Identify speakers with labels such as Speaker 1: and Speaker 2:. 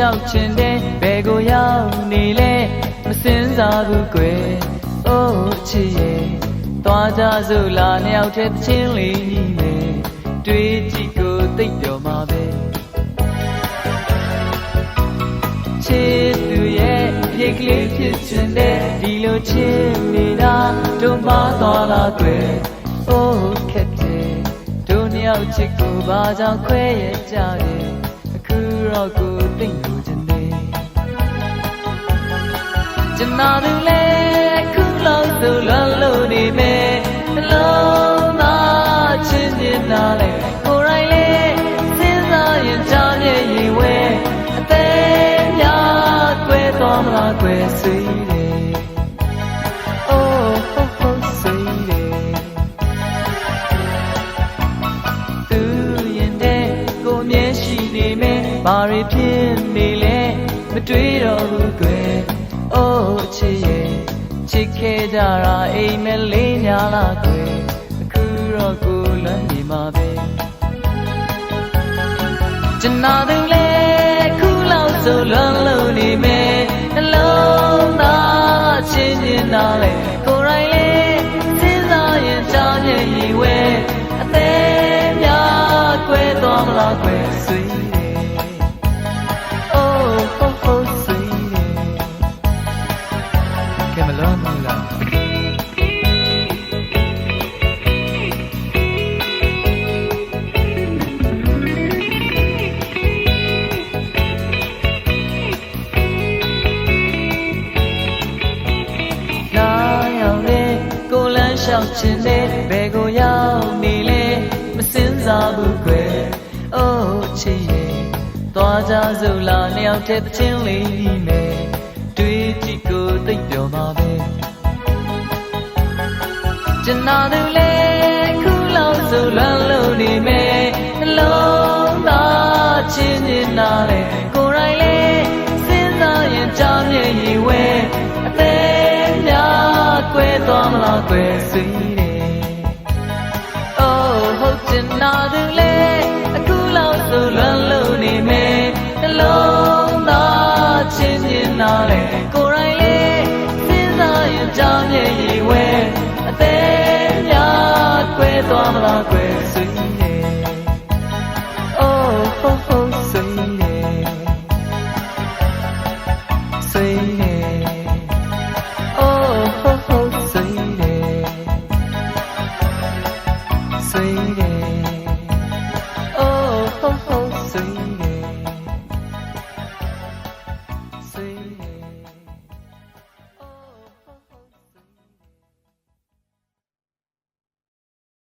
Speaker 1: လျှောက်ချင်တဲ့ဘယ်ကိုရောက်နေလဲမစင်စားဘူးကွယ်အိုးချစ်ရဲ့သွားကြစို့လာနှစ်ယောက်တည်းချင်းလေးညီမယ်တွေးကြည့်ကိုသိပ်တော်မှာပဲချစ်သူရဲ့ပြေကလေးဖြစ်ချင်တဲ့ဒီလိုချစ်နေတာတို့မသွားလားကွယ်အိုးခက်တယ်တို့နှစ်ယောက်ချစ်ကိုဘာကြောင့်ခွဲရကြတယ်အခုတော့ကို သိပ်လို့ချင်တယ်ကျန်တော်သူလည်းခုလောက်ဆိုလွန်လို့နေမယ်နှလုံးသားချင်းချင်းနားလဲကိုယ်တိုင်လည်းစဉ်းစားရင်ကြားမြင်ရင်ဝဲအသေးများကွဲသွားမလားကွယ် တွေဖြစ်နေလဲမတွေးတော့ဘူးကွယ်အိုးချစ်ရဲ့ချစ်ခဲ့ကြတာအိမ်မက်လေးများလားကွယ်အခုတော့ကိုလွမ်းနေမှာပဲကျွန်တော်တို့လည်းခုလောက်ဆိုလွမ်းလို့နေမယ်နှလုံးသားချင်းချင်းသားလေ ကိုလန်းလျှောက်ချင်တဲ့ဘယ်ကိုရောက်နေလဲမစင်စားဘူးကွယ်အိုးချစ်ရဲ့သွားကြစို့လာနှစ်ယောက်တည်းချင်းလေးမယ်တွေးကြည့်ကိုသိပ်ပျော်မှာပဲကျွန်တော်တို့လည်းခုလောက်ဆိုလွမ်းလို့နေမယ်နှလုံးသားချင်းချင်းနားလေကို ကွဲသွားမလားကွယ်ဆွေးတယ်အိုးဟုတ်ချင်နာသူလည်းအခုလောက်ဆိုလွမ်းလို့နေမယ်နှလုံးသားချင်းချင်းနားလေကိုယ်တိုင်လည်းစဉ်းစားရင်ကြားမြင်ရင်ဝဲအသေးများကွဲသွားမလားကွယ်ဆွေးနေ ဆွေးနေအိုးဟိုးဟိုးဆွေး